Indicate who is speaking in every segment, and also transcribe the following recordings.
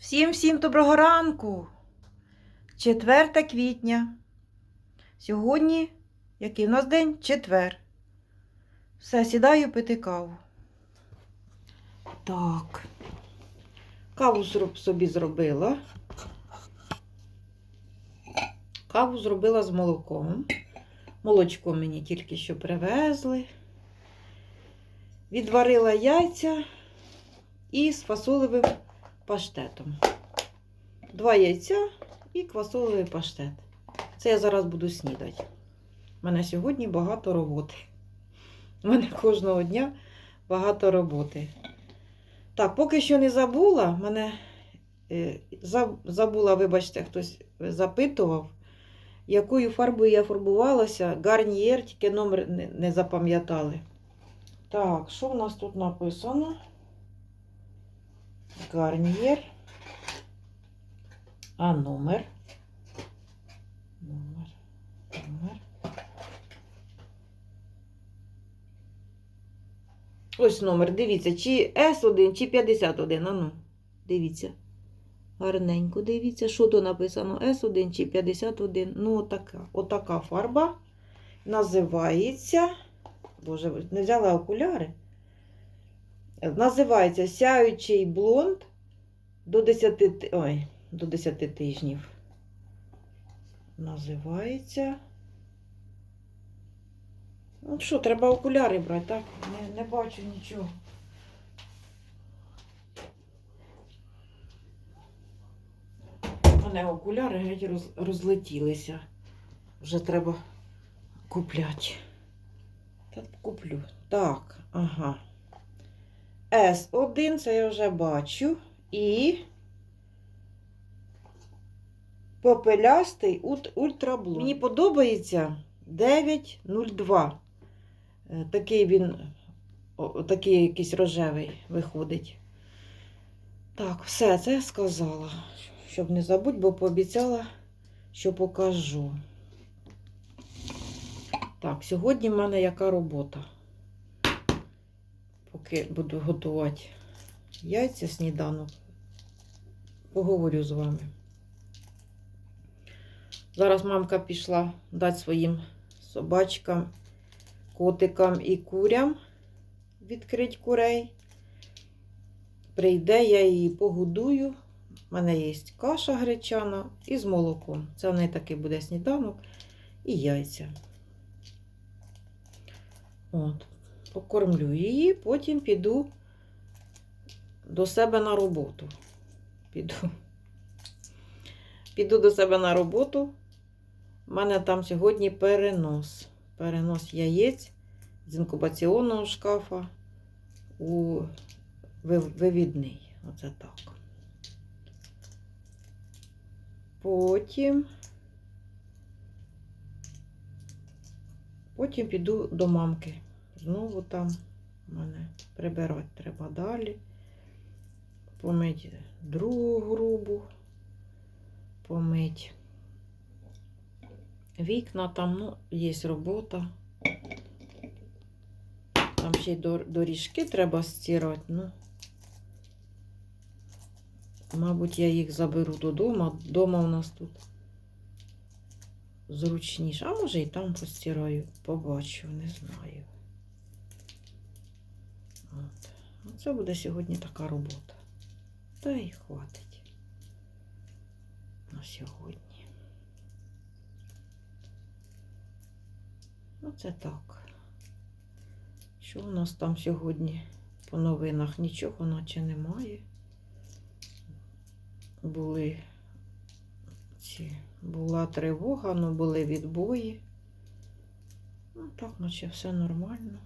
Speaker 1: Всім всім доброго ранку. 4 квітня. Сьогодні, який у нас день? Четвер. Все, сідаю пити каву. Так. Каву собі зробила. Каву зробила з молоком. Молочко мені тільки що привезли. Відварила яйця і з фасолевим паштетом. Два яйця і квасолевий паштет. Це я зараз буду снідати. У мене сьогодні багато роботи. У мене кожного дня багато роботи. Так, поки що не забула, мене е, забула, вибачте, хтось запитував, якою фарбою я фарбувалася. Гарнієр, тільки номер не запам'ятали. Так, що в нас тут написано? Гарнієр. А номер. Номер. Ось номер. Дивіться, чи С1, чи 51. А ну, дивіться. Гарненько, дивіться, що тут написано С1 чи 51. Ну, отака, отака фарба називається. Боже, не взяла окуляри. Називається сяючий блонд до 10, ой, до 10 тижнів. Називається. Ну що, треба окуляри брати, так? Не, не бачу нічого. У мене окуляри геть роз, розлетілися. Вже треба купляти. Так, куплю. Так, ага. С1, це я вже бачу. І попелястий ультраблу. Мені подобається 902. Е, Такий він, такий якийсь рожевий виходить. Так, все, це я сказала. Щоб не забудь, бо пообіцяла, що покажу. Так, сьогодні в мене яка робота? Поки буду готувати яйця сніданок, поговорю з вами. Зараз мамка пішла дати своїм собачкам, котикам і курям відкрити курей. Прийде, я її погодую. У мене є каша гречана і з молоком. Це в неї такий буде сніданок і яйця. От, покормлю її, потім піду до себе на роботу. Піду. Піду до себе на роботу. У мене там сьогодні перенос. Перенос яєць з інкубаційного шкафа у вивідний. Оце так. Потім. Потім піду до мамки. Знову там мене прибирати треба далі. Помить другу грубу. Помить вікна, там ну, є робота. Там ще й доріжки треба стирати. Ну, мабуть, я їх заберу додому. Дома у нас тут зручніше. А може і там постираю, побачу, не знаю. От. Оце буде сьогодні така робота. Та й хватить на сьогодні. Оце так. Що у нас там сьогодні по новинах? Нічого наче немає. Були ці, була тривога, але були відбої. Ну, так, наче все нормально.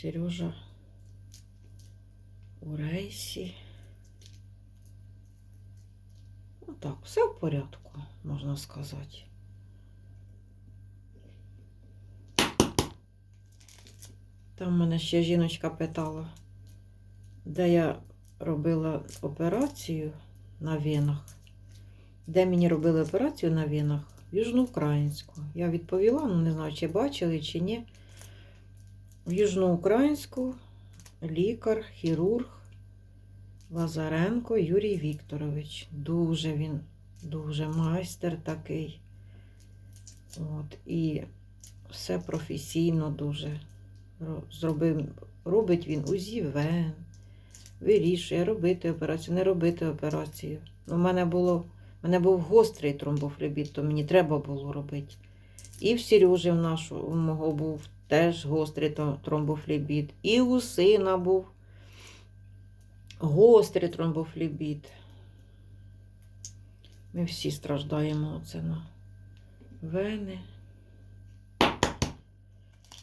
Speaker 1: Сережа у рейсі. Ну так, все в порядку, можна сказати. Там мене ще жіночка питала, де я робила операцію на венах. Де мені робили операцію на венах? Южноукраїнську. Я відповіла, ну не знаю, чи бачили, чи ні. В Южноукраїнську лікар, хірург Лазаренко Юрій Вікторович. Дуже він, дуже майстер такий. От, і все професійно дуже зробив. Робить він УЗІ вен, вирішує робити операцію, не робити операцію. У мене було, у мене був гострий тромбофлебіт, то мені треба було робити. І в Сережі в нашого у мого був теж гострий тромбофлебіт. І у сина був гострий тромбофлебіт. Ми всі страждаємо оце на вени.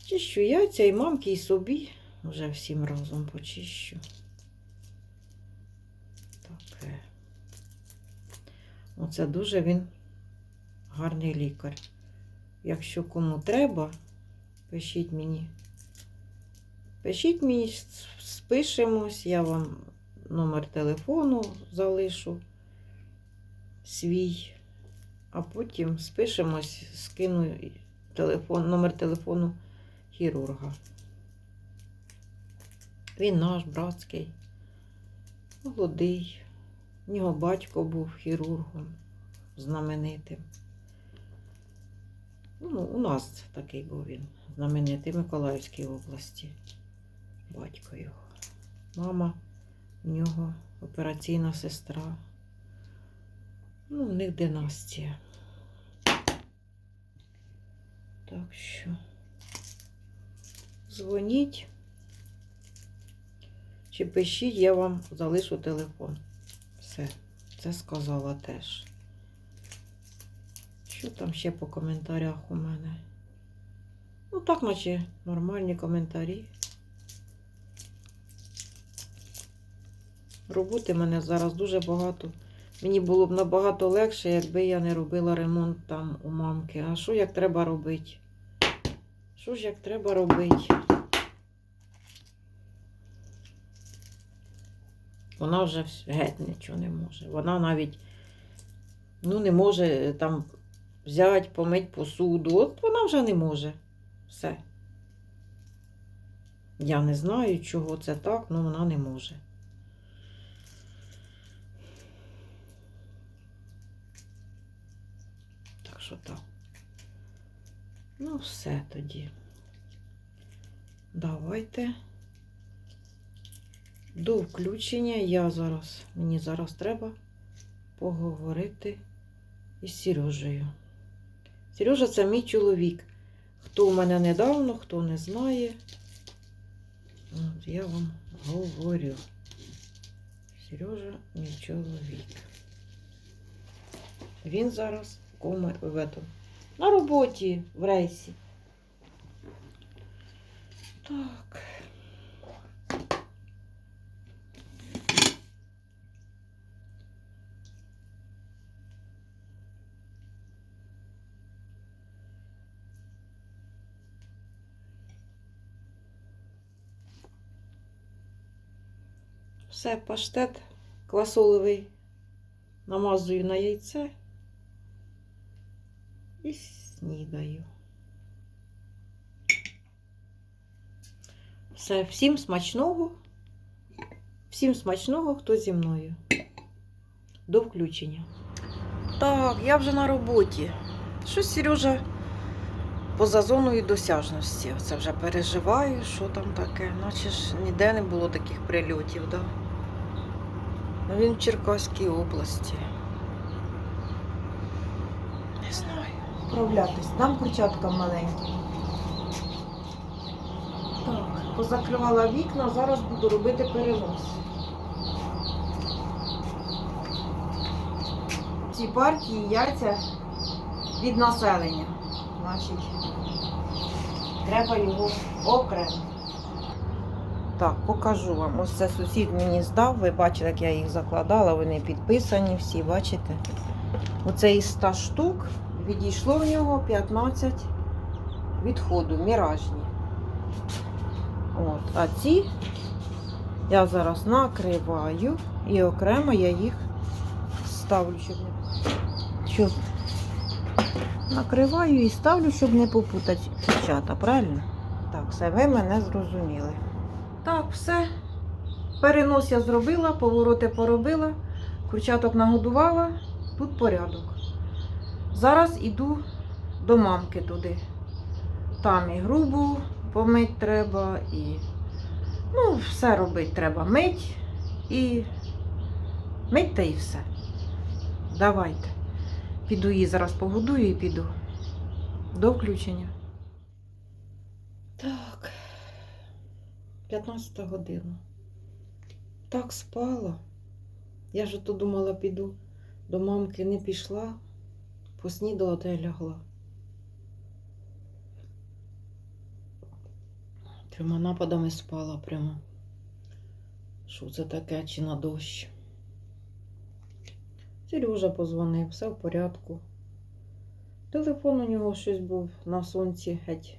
Speaker 1: Чищу яйця і мамки, і собі. Вже всім разом почищу. Таке. Оце дуже він гарний лікар. Якщо кому треба, пишіть мені. Пишіть мені, спишемось, я вам номер телефону залишу свій, а потім спишемось, скину телефон, номер телефону хірурга. Він наш братський, молодий. У нього батько був хірургом знаменитим. Ну, у нас такий був він, знаменитий Миколаївській області. Батько його. Мама в нього операційна сестра. Ну, в них династія. Так що дзвоніть чи пишіть, я вам залишу телефон. Все, це сказала теж. Що там ще по коментарях у мене? Ну, так, наче нормальні коментарі. Роботи мене зараз дуже багато. Мені було б набагато легше, якби я не робила ремонт там у мамки. А що як треба робити? Що ж як треба робити? Вона вже геть нічого не може. Вона навіть ну, не може е, там взяти, помити посуду. От вона вже не може. Все. Я не знаю, чого це так, але вона не може. Так що так. Ну, все тоді. Давайте. До включення я зараз, мені зараз треба поговорити із Сережею. Сережа це мій чоловік. Хто у мене недавно, хто не знає. От я вам говорю. Сережа мій чоловік. Він зараз коми кома в этом, на роботі в рейсі. Так. Все, паштет квасоловий намазую на яйце і снідаю. Все, всім смачного. Всім смачного, хто зі мною. До включення. Так, я вже на роботі. Щось Сережа поза зоною досяжності. Оце вже переживаю, що там таке. Наче ж ніде не було таких прильотів, да? Ну, Він в Черкаській області. Не знаю. Справлятись. Дам курчаткам маленьким. Так, позакривала вікна, зараз буду робити перенос. Ці партії яйця від населення. Значить, треба його окремо. Так, покажу вам. Ось це сусід мені здав. Ви бачите, як я їх закладала, вони підписані всі, бачите? Оце із 100 штук відійшло в нього 15 відходу, міражні. От, а ці я зараз накриваю і окремо я їх ставлю, щоб не щоб накриваю і ставлю, щоб не попутати дівчата, правильно? Так, все, ви мене зрозуміли. Так, все. перенос я зробила, повороти поробила, курчаток нагодувала, тут порядок. Зараз іду до мамки туди. Там і грубу помить треба, і ну, все робити треба. Мить і мить та і все. Давайте. Піду її зараз погодую і піду. До включення. Так. 15 година. Так спала. Я ж то думала, піду до мамки, не пішла, поснідала та й лягла. Трьома нападами спала прямо. Що це таке, чи на дощ? Сережа позвонив, все в порядку. Телефон у нього щось був на сонці геть.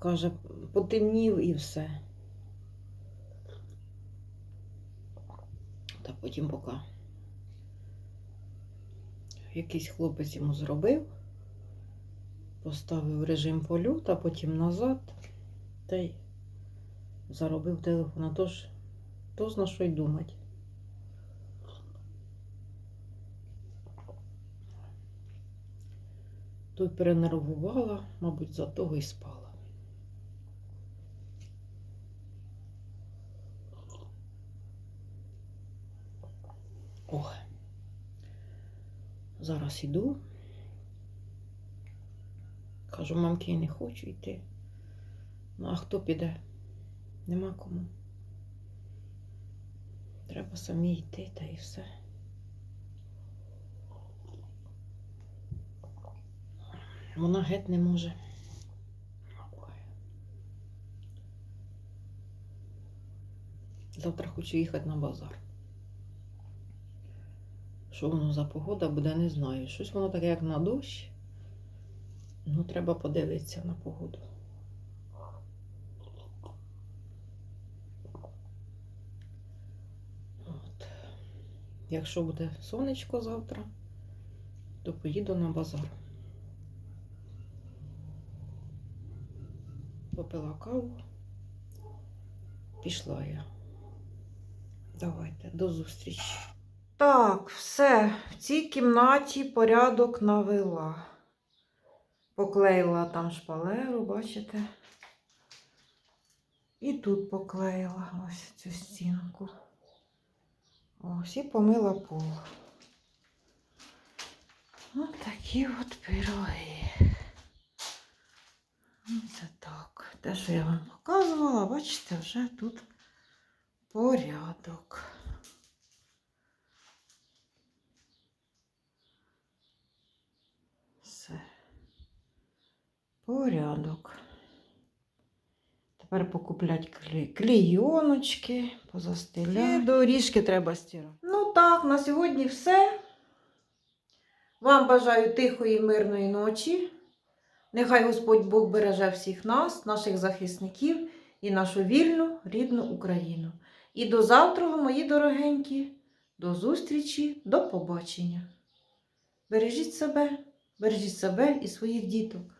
Speaker 1: Каже, потемнів і все. Та потім поки якийсь хлопець йому зробив, поставив режим польоту, а потім назад та й заробив телефон. А тож, то зна що й думати. Тут перенервувала, мабуть, за того і спала. Ох. Зараз іду. Кажу, мамки, я не хочу йти. Ну, а хто піде? Нема кому. Треба самі йти та і все. Вона геть не може. Завтра хочу їхати на базар. Що воно за погода буде, не знаю. Щось воно таке, як на дощ. Ну, треба подивитися на погоду. От. Якщо буде сонечко завтра, то поїду на базар. Попила каву. Пішла я. Давайте, до зустрічі. Так, все. В цій кімнаті порядок навела. Поклеїла там шпалеру, бачите? І тут поклеїла ось цю стінку. Ось і помила пол. Ось такі от пироги. Це так. Те, що я вам показувала, бачите, вже тут порядок. Все. Порядок. Тепер покуплять клей- клейоночки, позастеляти. Доріжки треба стирати. Ну так, на сьогодні все. Вам бажаю тихої, мирної ночі. Нехай Господь Бог береже всіх нас, наших захисників і нашу вільну рідну Україну. І до завтра, мої дорогенькі, до зустрічі, до побачення. Бережіть себе, бережіть себе і своїх діток.